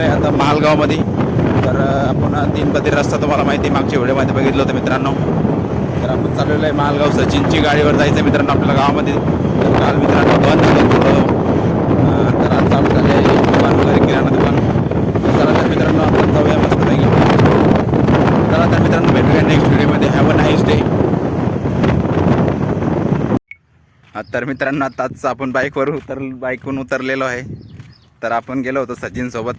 चाललेलो आहे आता महालगावमध्ये. तर आपण तीन पदरी रस्ता तुम्हाला माहिती आहे, मागच्या व्हिडिओमध्ये बघितलं होतं मित्रांनो. तर आपण चाललेलो आहे महालगाव सचिनची गाडीवर जायचं आहे मित्रांनो आपल्या गावामध्ये. तर काल मित्रांनो बंद झालं थोडं. तर आज चालू झाले दुकान वगैरे किराणा दुकान. चला तर मित्रांनो आपण जाऊया मस्त पैकी. चला तर मित्रांनो भेटूया नेक्स्ट व्हिडिओमध्ये. हॅव अ नाईस डे तर मित्रांनो आत्ताच आपण बाईकवर उतर बाईकहून उतरलेलो आहे. तर आपण गेलो होतो सचिनसोबत.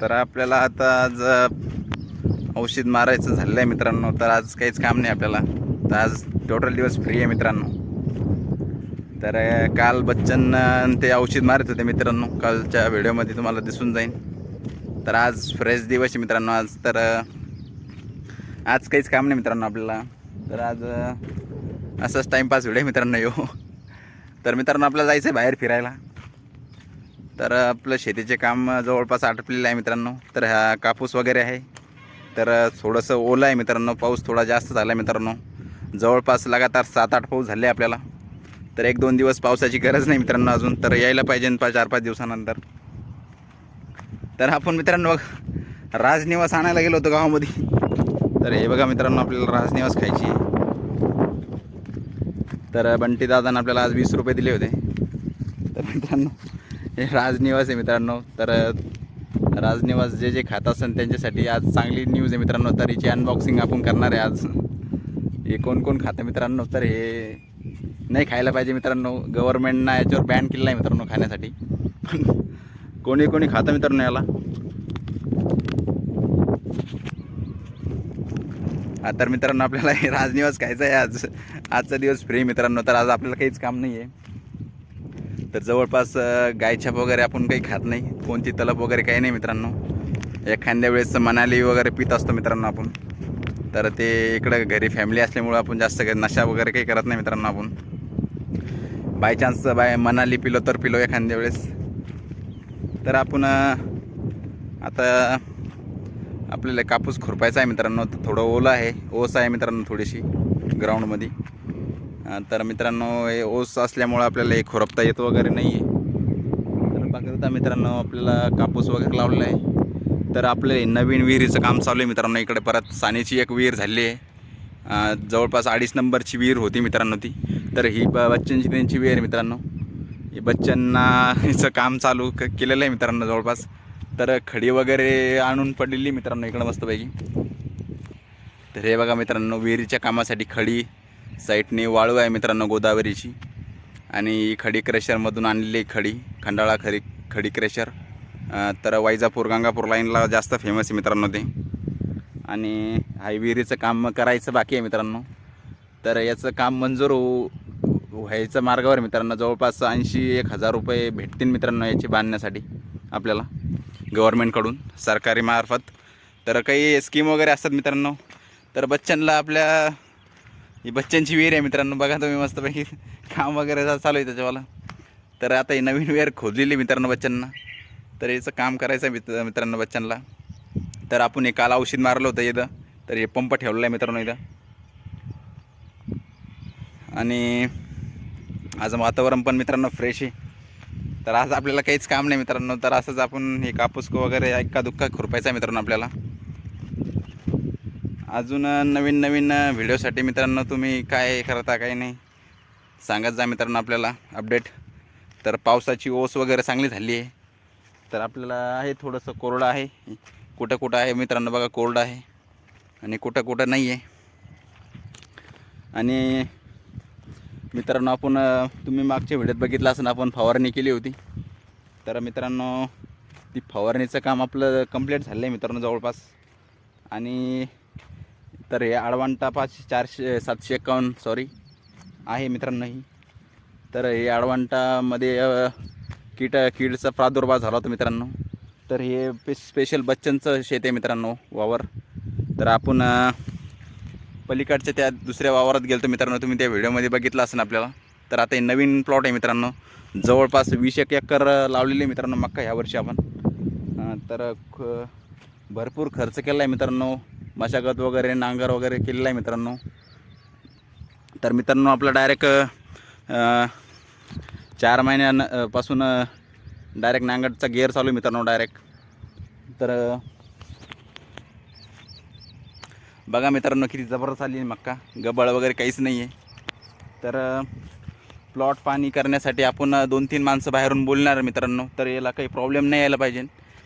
तर आपल्याला आता आज औषध मारायचं झालेलं आहे मित्रांनो. तर आज काहीच काम नाही आपल्याला. तर आज टोटल दिवस फ्री आहे मित्रांनो. तर काल बच्चन ते औषध मारत होते मित्रांनो. कालच्या व्हिडिओमध्ये तुम्हाला दिसून जाईल तर आज फ्रेश दिवस आहे मित्रांनो आज. तर आज काहीच काम नाही मित्रांनो आपल्याला. तर आज असंच टाईमपास व्हिडिओ मित्रांनो येऊ तर मित्रांनो आपल्याला जायचं आहे बाहेर फिरायला. तर आपलं शेतीचे काम जवळपास आटपलेलं आहे मित्रांनो. तर हा कापूस वगैरे आहे. तर थोडंसं ओलं आहे मित्रांनो. पाऊस थोडा जास्त झाला आहे मित्रांनो. जवळपास लगातार सात आठ पाऊस झाले आपल्याला. तर एक दोन दिवस पावसाची गरज नाही मित्रांनो अजून. तर यायला पाहिजे पाच चार पाच दिवसानंतर. तर आपण मित्रांनो बघ राजनिवास आणायला गेलो होतो गावामध्ये. तर हे बघा मित्रांनो आपल्याला राजनिवास खायची आहे. तर बंटी दादानं आपल्याला आज वीस रुपये दिले होते. तर मित्रांनो हे राजनिवास आहे मित्रांनो. तर राजनिवास जे जे खात असेल त्यांच्यासाठी आज चांगली न्यूज आहे मित्रांनो. तर हिची अनबॉक्सिंग आपण करणार आहे आज. हे कोण कोण खातं मित्रांनो? तर हे नाही खायला पाहिजे मित्रांनो. गव्हर्नमेंटनं याच्यावर बॅन केलेला आहे मित्रांनो खाण्यासाठी. कोणी कोणी खातं मित्रांनो याला? तर मित्रांनो आपल्याला हे राजनिवास खायचं आहे आज. आजचा दिवस फ्री मित्रांनो. तर आज आपल्याला काहीच काम नाही आहे तर जवळपास गायछाप वगैरे आपण काही खात नाही. कोणती तलप वगैरे काही नाही मित्रांनो. एखाद्या वेळेस मनाली वगैरे पित असतो मित्रांनो आपण. तर ते इकडं घरी फॅमिली असल्यामुळं आपण जास्त काही नशा वगैरे काही करत नाही मित्रांनो आपण. By chance by Manali pillow तर पिलो एखाद्या वेळेस. तर आपण आता आपल्याला कापूस खुरपायचा आहे मित्रांनो. तर थोडं ओलं आहे. ओस आहे मित्रांनो थोडीशी ग्राउंडमध्ये तर मित्रांनो हे ओस असल्यामुळं आपल्याला हे खुरपता येत वगैरे नाही आहे तर बघता मित्रांनो आपल्याला कापूस वगैरे लावलेला आहे तर आपलं हे नवीन विहिरीचं काम चालू आहे मित्रांनो इकडे परत सानेची एक विहीर झाली आहे. जवळपास अडीच नंबरची विहीर होती मित्रांनो ती. तर ही ब बच्चनची त्यांची विहीर मित्रांनो. हे बच्चनना हिचं काम चालू क केलेलं आहे मित्रांनो जवळपास. तर खडी वगैरे आणून पडलेली मित्रांनो इकडं मस्तपैकी. तर हे बघा मित्रांनो विहिरीच्या कामासाठी खडी साईटने वाळू आहे मित्रांनो गोदावरीची. आणि ही खडी क्रेशरमधून आणलेली खडी खंडाळा खरी खडी क्रेशर. तर वैजापूर गंगापूर लाईनला जास्त फेमस आहे मित्रांनो ते. आणि हायविहिरीचं काम करायचं बाकी आहे मित्रांनो. तर याचं काम मंजूर हो, होऊ व्हायचं मार्गावर मित्रांनो जवळपास ऐंशी एक हजार रुपये भेटतील मित्रांनो याची बांधण्यासाठी आपल्याला गव्हर्मेंटकडून सरकारी मार्फत. तर काही स्कीम वगैरे असतात मित्रांनो. तर बच्चनला आपल्या ही बच्चनची विहीर आहे मित्रांनो बघा तुम्ही मस्तपैकी काम वगैरे चालू आहे त्याच्यावाला. तर आता ही नवीन विहीर खोदलेली मित्रांनो बच्चनना. तर याचं काम करायचं आहे मित्र मित्रांनो बच्चनला. तर आपण हे काल औषध मारलं होतं इथं. तर हे पंप ठेवलेला आहे मित्रांनो इथं. आणि आज वातावरण पण मित्रांनो फ्रेश आहे. तर आज आपल्याला काहीच काम नाही मित्रांनो. तर असंच आपण हे कापूस वगैरे एका दुक्का खुरपायचा आहे मित्रांनो आपल्याला. अजून नवीन नवीन व्हिडिओसाठी मित्रांनो तुम्ही काय करता काय नाही? सांगत जा मित्रांनो आपल्याला अपडेट तर पावसाची ओस वगैरे चांगली झाली आहे. तर आपल्याला आहे थोडंसं कोरडं आहे. कुठं कुठं आहे मित्रांनो बघा कोरडं आहे. आणि कुठं कुठं नाही आहे आणि मित्रांनो आपण तुम्ही मागच्या व्हिडिओत बघितलं असं आपण फवारणी केली होती. तर मित्रांनो ती फवारणीचं काम आपलं कंप्लीट झालं आहे मित्रांनो जवळपास. आणि तर हे आडवांटा पाचशे चारशे सातशे एकावन्न सॉरी आहे मित्रांनोही तर हे आडवांटामध्ये कीट कीडचा प्रादुर्भाव झाला होता मित्रांनो. तर हे पे स्पेशल बच्चनचं शेत आहे मित्रांनो वावर. तर आपण पलीकडच्या त्या दुसऱ्या वावरात गेलो तर मित्रांनो तुम्ही त्या व्हिडिओमध्ये बघितलं असेल आपल्याला. तर आता हे नवीन प्लॉट आहे मित्रांनो. जवळपास वीस एक एकर लावलेली आहे मित्रांनो मक्का ह्यावर्षी आपण. तर ख भरपूर खर्च केला आहे मित्रांनो. मशागत वगैरे नांगर वगैरे केलेला आहे मित्रांनो. तर मित्रांनो आपलं डायरेक्ट चार महिन्यापासून डायरेक्ट नांगरचा गेअर चालू आहे मित्रांनो डायरेक्ट तर बघा मित्रांनो किती जबरदस्त आली मक्का. गबाळ वगैरे काहीच नाही आहे तर प्लॉट पाणी करण्यासाठी आपण दोन तीन माणसं बाहेरून बोलणार मित्रांनो. तर याला काही प्रॉब्लेम नाही यायला पाहिजे.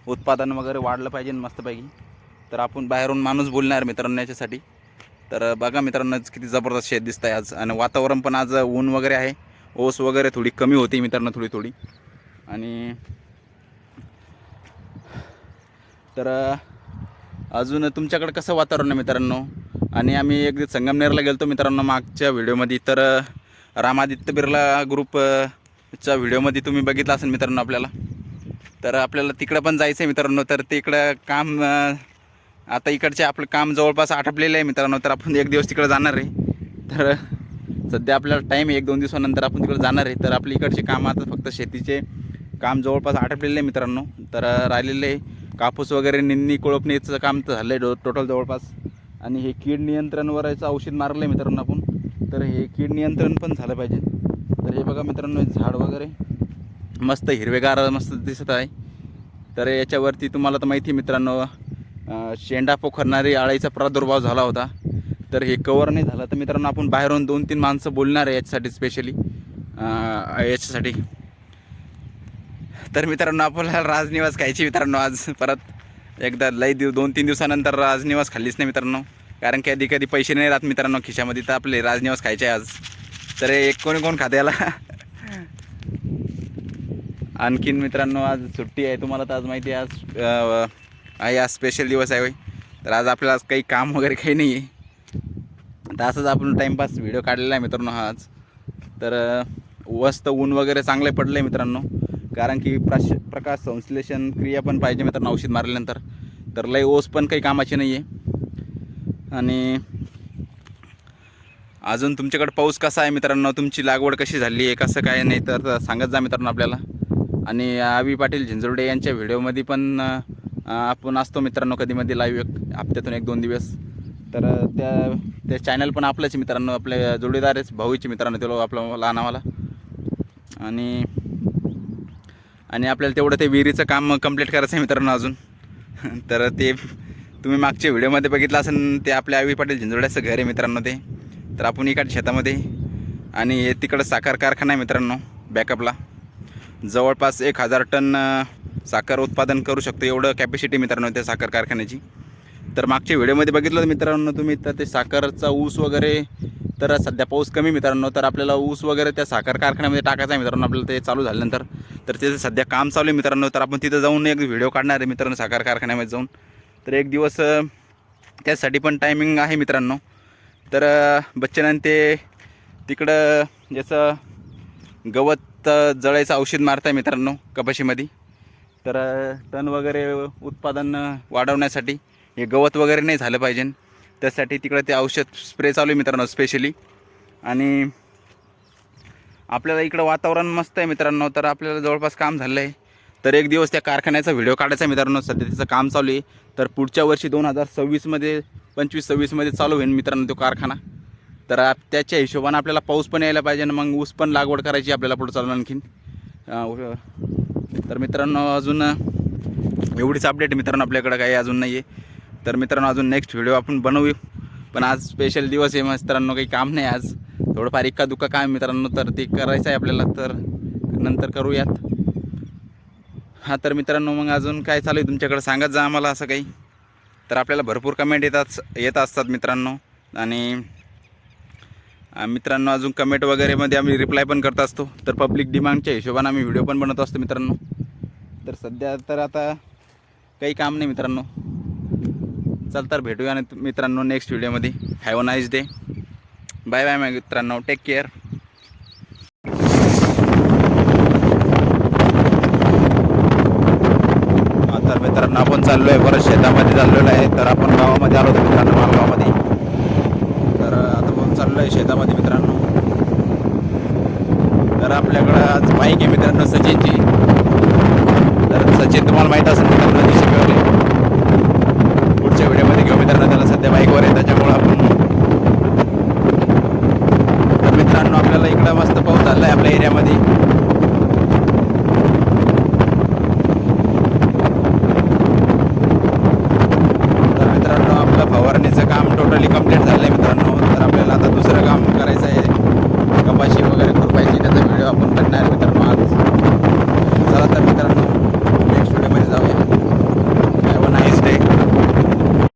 उत्पादन वगैरे वाढलं पाहिजे मस्तपैकी. तर आपण बाहेरून माणूस बोलणार मित्रांनो याच्यासाठी. तर बघा मित्रांनो किती जबरदस्त शेत दिसत आहे आज. आणि वातावरण पण आज ऊन वगैरे आहे. ओस वगैरे थोडी कमी होती मित्रांनो थोडी थोडी. आणि तर अजून तुमच्याकडे कसं वातावरण आहे मित्रांनो? आणि आम्ही एक दिवस संगमनेरला गेलो मित्रांनो मागच्या व्हिडिओमध्ये. तर रामादित्य बिर्ला ग्रुपच्या व्हिडिओमध्ये तुम्ही बघितलं असेल मित्रांनो आपल्याला. तर आपल्याला तिकडं पण जायचं आहे मित्रांनो. तर तिकडं काम आता इकडचे आपलं काम जवळपास आटपलेलं आहे मित्रांनो तर आपण एक दिवस तिकडं जाणार आहे. तर सध्या आपल्याला टाईम आहे एक दोन दिवसानंतर आपण तिकडे जाणार आहे. तर आपली इकडचे काम आता फक्त शेतीचे काम जवळपास आटपलेलं आहे मित्रांनो. तर राहिलेले राहिलेलं आहे. कापूस वगैरे निंदणी कोळपणीचं काम तर झालं आहे टोटल जवळपास. आणि हे कीड नियंत्रणवरचं औषध मारलं आहे मित्रांनो आपण. तर हे कीड नियंत्रण पण झालं पाहिजे. तर हे बघा मित्रांनो झाड वगैरे मस्त हिरवेगार मस्त दिसत आहे. तर याच्यावरती तुम्हाला तर माहिती आहे मित्रांनो शेंडा पोखरणारी आळीचा प्रादुर्भाव झाला होता. तर हे कवर नाही झालं. तर मित्रांनो आपण बाहेरून दोन तीन माणसं बोलणार आहे याच्यासाठी स्पेशली याच्यासाठी. तर मित्रांनो आपल्याला राजनिवास खायची मित्रांनो आज. परत एकदा लई दिव दोन तीन दिवसानंतर राजनिवास खाल्लीच नाही मित्रांनो. कारण की कधी कधी पैसे नाही राहत मित्रांनो खिशामध्ये. तर आपले राजनिवास खायचे आज. तर हे एक कोणी कोण खाते याला? आणखीन मित्रांनो आज सुट्टी आहे. तुम्हाला तर आज माहिती आहे आज आहे आज स्पेशल दिवस आहे होय. तर आज आपल्याला आज काही काम वगैरे काही नाही आहे तर असंच आपण टाईमपास व्हिडिओ काढलेला आहे मित्रांनो हा आज. तर वस्त ऊन वगैरे चांगले पडलं आहे मित्रांनो. कारण की प्रश प्रकाश संश्लेषण क्रिया पण पाहिजे मित्रांनो औषध मारल्यानंतर. तर लय ओस पण काही कामाची नाही आहे आणि अजून तुमच्याकडे पाऊस कसा आहे मित्रांनो? तुमची लागवड कशी झाली आहे? कसं काय नाही तर सांगत जा मित्रांनो आपल्याला. आणि आवी पाटील झिंजुर्डे यांच्या व्हिडिओमध्ये पण आपण असतो मित्रांनो कधीमध्ये लाईव्ह एक हप्त्यातून एक दोन दिवस. तर त्या ते चॅनल पण आपल्याच मित्रांनो. आपले जोडीदारच भाऊचे मित्रांनो ते लोक आपलं लहान आम्हाला. आणि आणि आपल्याला तेवढं ते विहिरीचं काम कंप्लीट करायचं आहे मित्रांनो अजून. तर ते तुम्ही मागच्या व्हिडिओमध्ये बघितलं असेल ते आपल्या आवी पाटील झिंजोड्याचं घर आहे मित्रांनो ते. तर आपण इकडच्या शेतामध्ये आणि तिकडं साखर कारखाना आहे मित्रांनो बॅकअपला जवळपास एक हजार टन साखर उत्पादन करू शकतो. एवढं कॅपॅसिटी मित्रांनो त्या साखर कारखान्याची. तर मागच्या व्हिडिओमध्ये बघितलं मित्रांनो तुम्ही तर ते साखरचा ऊस वगैरे तर सध्या पाऊस कमी मित्रांनो. तर आपल्याला ऊस वगैरे त्या साखर कारखान्यामध्ये टाकायचा आहे मित्रांनो. आपल्याला ते चालू झाल्यानंतर. तर तिथे सध्या काम चालू आहे मित्रांनो. तर आपण तिथं जाऊन एक व्हिडिओ काढणार आहे मित्रांनो साखर कारखान्यामध्ये जाऊन. तर एक दिवस त्यासाठी पण टायमिंग आहे मित्रांनो. तर अं, बच्चन ते तिकडं जसं गवत जळायचं औषध मारत आहे मित्रांनो कपाशीमध्ये. तर तण वगैरे उत्पादन वाढवण्यासाठी हे गवत वगैरे नाही झालं पाहिजे. त्यासाठी तिकडं ते औषध स्प्रे चालू आहे मित्रांनो स्पेशली आणि आपल्याला इकडं वातावरण मस्त आहे मित्रांनो तर आपल्याला जवळपास काम झालं आहे तर एक दिवस त्या कारखान्याचा व्हिडिओ काढायचा आहे मित्रांनो सध्या त्याचं काम चालू आहे. तर पुढच्या वर्षी दोन हजार सव्वीसमध्ये पंचवीस सव्वीसमध्ये चालू होईल मित्रांनो तो कारखाना. तर आप- त्याच्या हिशोबानं आपल्याला पाऊस पण यायला पाहिजे आणि मग ऊस पण लागवड करायची आपल्याला पुढं चालू आणखीन. तर मित्रांनो अजून एवढीच अपडेट मित्रांनो आपल्याकडं काही अजून नाही आहे तर मित्रांनो अजून नेक्स्ट व्हिडिओ आपण बनवू पण आज स्पेशल दिवस आहे मित्रांनो काही काम नाही आज. थोडंफार इक्का दुक्का काम मित्रांनो तर ते करायचं आहे आपल्याला तर नंतर करूयात. हां तर मित्रांनो मग अजून काय चालू आहे तुमच्याकडे? सांगत जा आम्हाला असं काही. तर आपल्याला भरपूर कमेंट येतात येत असतात मित्रांनो. आणि मित्रांनो अजून कमेंट वगैरेमध्ये आम्ही रिप्लाय पण करत असतो. तर पब्लिक डिमांडच्या हिशोबाने आम्ही व्हिडिओ पण बनवत असतो मित्रांनो. तर सध्या तर आता काही काम नाही मित्रांनो. चल तर भेटूया आणि मित्रांनो नेक्स्ट व्हिडिओमध्ये have a nice day bye bye मित्रांनो. टेक केअर तर मित्रांनो आपण चाललो आहे परत शेतामध्ये चाललेलो आहे. तर आपण गावामध्ये आलो होतो मित्रांनो मालगावमध्ये. चाललं आहे शेतामध्ये मित्रांनो. तर आपल्याकडं आज बाईक आहे मित्रांनो सचिनची. तर सचिन तुम्हाला माहीत असेल मित्रांनो शिकवले पुढच्या व्हिडिओमध्ये घेऊ मित्रांनो त्याला सध्या बाईकवर आहे त्याच्यामुळं आपण तर मित्रांनो आपल्याला इकडं मस्त पाऊस चालला आहे आपल्या एरियामध्ये.